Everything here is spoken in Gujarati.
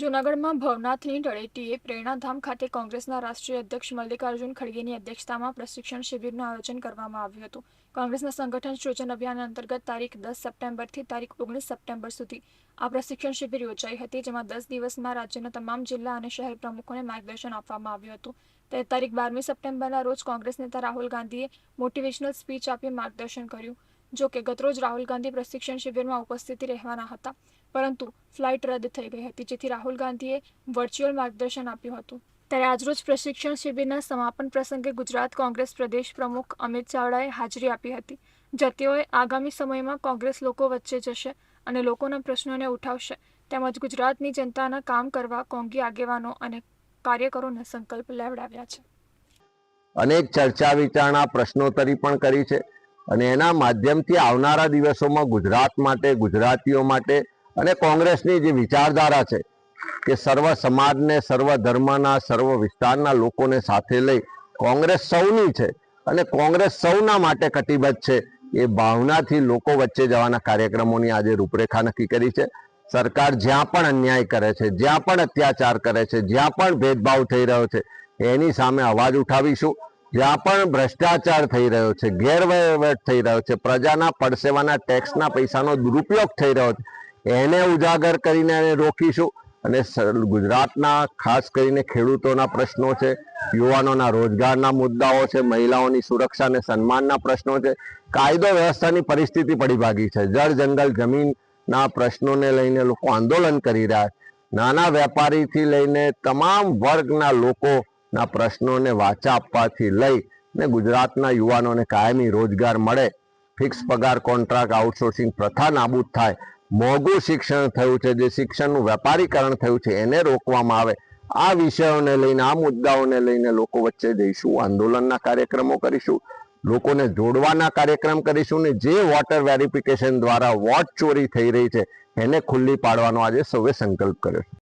જૂનાગઢમાં ભવનાથની ધળેટીએ પ્રેરણાધામ ખાતે કોંગ્રેસના રાષ્ટ્રીય અધ્યક્ષ મલ્લિકાર્જુન ખડગેની અધ્યક્ષતામાં પ્રશિક્ષણ શિબિરનું આયોજન કરવામાં આવ્યું હતું. કોંગ્રેસના સંગઠન સૃજન અભિયાન અંતર્ગત તારીખ દસ સપ્ટેમ્બરથી તારીખ ઓગણીસ સપ્ટેમ્બર સુધી આ પ્રશિક્ષણ શિબિર યોજાઈ હતી, જેમાં દસ દિવસમાં રાજ્યના તમામ જિલ્લા અને શહેર પ્રમુખોને માર્ગદર્શન આપવામાં આવ્યું હતું. તે તારીખ બારમી સપ્ટેમ્બરના રોજ કોંગ્રેસ નેતા રાહુલ ગાંધીએ મોટિવેશનલ સ્પીચ આપી માર્ગદર્શન કર્યું. જો કે ગતરોજ રાહુલ ગાંધી પ્રશિક્ષણ શિબિરમાં ઉપસ્થિત રહેવાના હતા. પરંતુ ફ્લાઇટ રદ થઈ ગઈ હતી, જેથી રાહુલ ગાંધીએ વર્ચ્યુઅલ માર્ગદર્શન આપ્યું હતું. ત્યારે આજરોજ પ્રશિક્ષણ શિબિરના સમાપન પ્રસંગે ગુજરાત કોંગ્રેસ પ્રદેશ પ્રમુખ અમિત ચાવડાએ હાજરી આપી હતી. જતીઓએ આગામી સમયમાં કોંગ્રેસ લોકો વચ્ચે જશે અને લોકોના પ્રશ્નોને ઉઠાવશે. તેમજ ગુજરાતની જનતાના કામ કરવા કોંગી આગેવાનો અને કાર્યકરોને સંકલ્પ લેવડાવ્યા છે. અનેક ચર્ચા વિચારણા પ્રશ્નોત્તરી પણ કરી છે. અને એના માધ્યમથી આવનારા દિવસોમાં ગુજરાત માટે, ગુજરાતીઓ માટે અને કોંગ્રેસની જે વિચારધારા છે કે સર્વ સમાજને, સર્વ ધર્મના, સર્વ વિસ્તારના લોકોને સાથે લઈ કોંગ્રેસ સૌની છે અને કોંગ્રેસ સૌના માટે કટિબદ્ધ છે એ ભાવનાથી લોકો વચ્ચે જવાના કાર્યક્રમોની આજે રૂપરેખા નક્કી કરી છે. સરકાર જ્યાં પણ અન્યાય કરે છે, જ્યાં પણ અત્યાચાર કરે છે, જ્યાં પણ ભેદભાવ થઈ રહ્યો છે, એની સામે અવાજ ઉઠાવીશું. જ્યાં પણ ભ્રષ્ટાચાર થઈ રહ્યો છે, ગેરવહીવટ થઈ રહ્યો છે, પ્રજાના પડસેવાના ટેક્સના પૈસાનો દુરુપયોગ થઈ રહ્યો છે, એને ઉજાગર કરીને એને રોકીશું. અને ગુજરાતના ખાસ કરીને ખેડૂતોના પ્રશ્નો છે, યુવાનોના રોજગારના મુદ્દાઓ છે, મહિલાઓની સુરક્ષા અને સન્માનના પ્રશ્નો છે. કાયદો વ્યવસ્થાની પરિસ્થિતિ પડી ભાગી છે. જળ, જંગલ, જમીનના પ્રશ્નોને લઈને લોકો આંદોલન કરી રહ્યા છે. નાના વેપારીથી લઈને તમામ વર્ગના લોકોના પ્રશ્નોને વાચા આપવાથી લઈ ને ગુજરાતના યુવાનોને કાયમી રોજગાર મળે. ફિક્સ પગાર કોન્ટ્રાક્ટ આઉટસોર્સિંગ પ્રથા નાબૂદ થાય. મોંઘું શિક્ષણ થયું છે, જે શિક્ષણનું વેપારીકરણ થયું છે, એને રોકવામાં આવે. આ વિષયોને લઈને, આ મુદ્દાઓને લઈને લોકો વચ્ચે જઈશું, આંદોલનના કાર્યક્રમો કરીશું, લોકોને જોડવાના કાર્યક્રમ કરીશું ને જે વોટર વેરિફિકેશન દ્વારા વોટ ચોરી થઈ રહી છે, એને ખુલ્લી પાડવાનો આજે સૌએ સંકલ્પ કર્યો છે.